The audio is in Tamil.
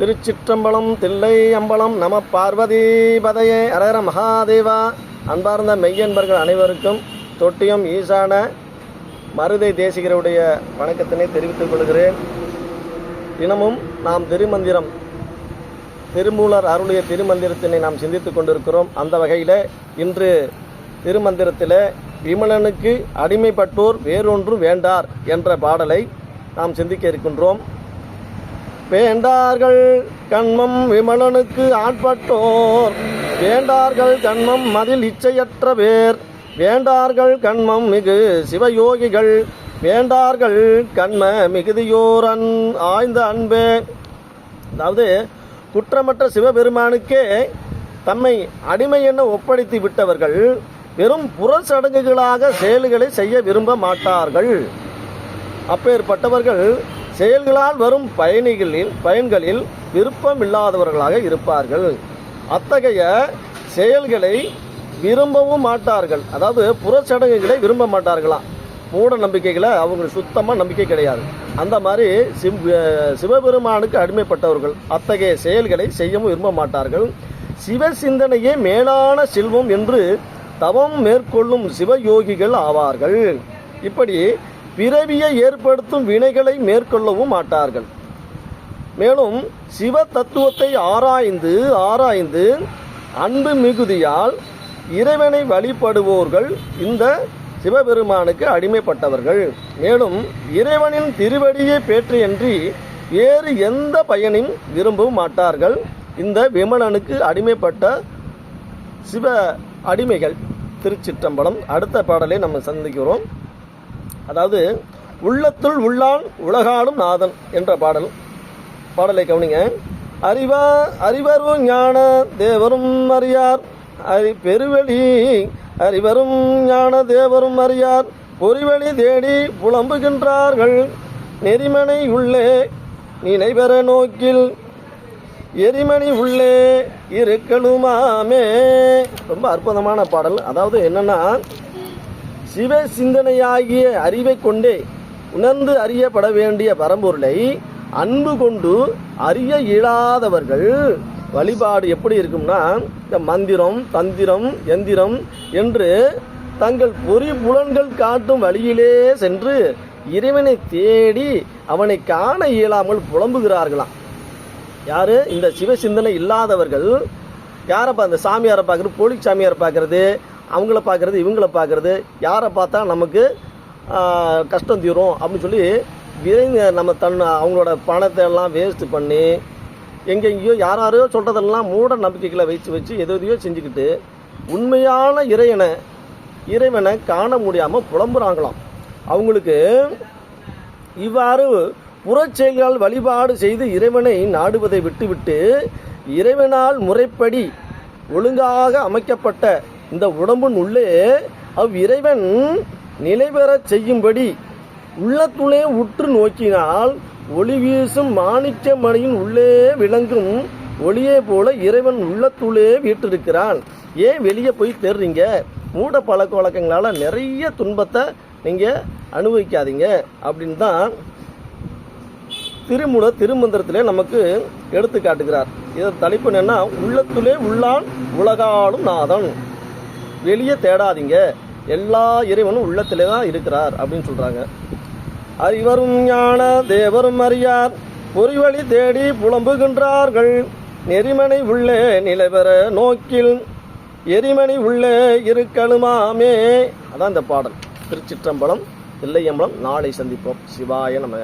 திருச்சிற்றம்பலம் தில்லை அம்பலம் நம பார்வதி பதையே அரகர மகாதேவா. அன்பார்ந்த மெய்யன்பர்கள் அனைவருக்கும் தொட்டியம் ஈசான மருதை தேசிகருடைய வணக்கத்தினை தெரிவித்துக் கொள்கிறேன். தினமும் நாம் திருமந்திரம் திருமூலர் அருளிய திருமந்திரத்தினை நாம் சிந்தித்துக் கொண்டிருக்கிறோம். அந்த வகையில் இன்று திருமந்திரத்தில் விமலனுக்கு அடிமைப்பட்டோர் வேறொன்றும் வேண்டார் என்ற பாடலை நாம் சிந்திக்க இருக்கின்றோம். வேண்டார்கள் கண்மம் விமலனுக்கு ஆட்பட்டோர் வேண்டார்கள் கண்மம் மதில் இச்சையற்ற பேர். வேண்டார்கள் கண்மம் மிகு சிவயோகிகள். வேண்டார்கள் கண்ம மிகுதியோர் அன் ஆய்ந்த அன்பே. அதாவது குற்றமற்ற சிவபெருமானுக்கே தம்மை அடிமை என ஒப்படைத்து விட்டவர்கள் வெறும் புறச்சடங்குகளாக செயல்களை செய்ய விரும்ப மாட்டார்கள். அப்பேற்பட்டவர்கள் செயல்களால் வரும் பயணிகளில் பயன்களில் விருப்பம் இல்லாதவர்களாக இருப்பார்கள். அத்தகைய செயல்களை விரும்பவும் மாட்டார்கள். அதாவது புறச்சடங்குகளை விரும்ப மாட்டார்களாம் மூட நம்பிக்கைகளை அவங்களுக்கு சுத்தமாக நம்பிக்கை கிடையாது. அந்த மாதிரி சிம் சிவபெருமானுக்கு அடிமைப்பட்டவர்கள் அத்தகைய செயல்களை செய்யவும் விரும்ப மாட்டார்கள். சிவ சிந்தனையே மேலான செல்வம் என்று தவம் மேற்கொள்ளும் சிவயோகிகள் ஆவார்கள். இப்படி பிறவியை ஏற்படுத்தும் வினைகளை மேற்கொள்ளவும் மாட்டார்கள். மேலும் சிவ தத்துவத்தை ஆராய்ந்து ஆராய்ந்து அன்பு மிகுதியால் இறைவனை வழிபடுவோர்கள் இந்த சிவபெருமானுக்கு அடிமைப்பட்டவர்கள். மேலும் இறைவனின் திருவடியை பேற்றியன்றி வேறு எந்த பயனையும் விரும்பவும் மாட்டார்கள். இந்த விமலனுக்கு அடிமைப்பட்ட சிவ அடிமைகள் திருச்சிற்றம்பலம். அடுத்த பாடலை நம்ம சந்திக்கிறோம். அதாவது உள்ளத்துள் உள்ளான் உலகாலும் நாதன் என்ற பாடல். பாடலை கவனிங்க. அறிவா அறிவரும் ஞான தேவரும் அறியார். அறி பெருவெளி அறிவரும் ஞான தேவரும் அறியார். பொறிவெளி தேடி புலம்புகின்றார்கள். நெறிமனை உள்ளே நினைவர நோக்கில். எரிமணி உள்ளே இருக்கணுமாமே. ரொம்ப அற்புதமான பாடல். அதாவது என்னன்னா சிவ சிந்தனையாகிய அறிவை கொண்டே உணர்ந்து அறியப்பட வேண்டிய பரம்பொருளை அன்பு கொண்டு அறிய இயலாதவர்கள் வழிபாடு எப்படி இருக்கும்னா இந்த மந்திரம் தந்திரம் எந்திரம் என்று தங்கள் பொறி புலன்கள் காட்டும் வழியிலே சென்று இறைவனை தேடி அவனை காண இயலாமல் புலம்புகிறார்களாம். யாரு? இந்த சிவ சிந்தனை இல்லாதவர்கள். யாரை அந்த சாமியாரை பார்க்குறது? போலி சாமியாரை பார்க்குறது? அவங்கள பார்க்குறது இவங்கள பார்க்குறது யாரை பார்த்தா நமக்கு கஷ்டம் தீரும் அப்படின்னு சொல்லி விரைந்து நம்ம தன் அவங்களோட பணத்தை எல்லாம் வேஸ்ட் பண்ணி எங்கெங்கேயோ யாராரையோ சொல்கிறதெல்லாம் மூட நம்பிக்கைகளை வச்சு வச்சு எதோ எதையோ செஞ்சுக்கிட்டு உண்மையான இறைவனை இறைவனை காண முடியாமல் புலம்புறாங்களாம். அவங்களுக்கு இவ்வாறு புறச்செயல்களால் வழிபாடு செய்து இறைவனை நாடுவதை விட்டுவிட்டு இறைவனால் முறைப்படி ஒழுங்காக அமைக்கப்பட்ட இந்த உடம்பின் உள்ளே அவ் இறைவன் நிலைபெறச் செய்யும்படி உள்ளத்துளே உற்று நோக்கினால் ஒளி வீசும் மாணிக்க மணியின் உள்ளே விளங்கும் ஒளியே போல இறைவன் உள்ளத்துள்ளே வீற்றிருக்கிறான். ஏன் வெளியே போய் தேடுறீங்க மூட பழக்க வழக்கங்களால் நிறைய துன்பத்தை நீங்கள் அனுபவிக்காதீங்க. அப்படின்னு தான் திருமுல திருமந்திரத்திலே நமக்கு எடுத்து காட்டுகிறார் இதன் தலைப்பு என்னன்னா உள்ளத்துலே உள்ளான் உலகாலும் நாதன். வெளியே தேடாதீங்க. எல்லா இறைவனும் உள்ளத்திலே தான் இருக்கிறார் அப்படின்னு சொல்கிறாங்க அறிவரும் ஞான தேவரும் அறியார். பொறிவழி தேடி புலம்புகின்றார்கள். நெறிமனை உள்ளே நிலைபெற நோக்கில். எரிமணி உள்ளே இருக்கணுமாமே. அதான் இந்த பாடல். திருச்சிற்றம்பலம் தில்லையம்பலம் நாளை சந்திப்போம். சிவாய நம்ம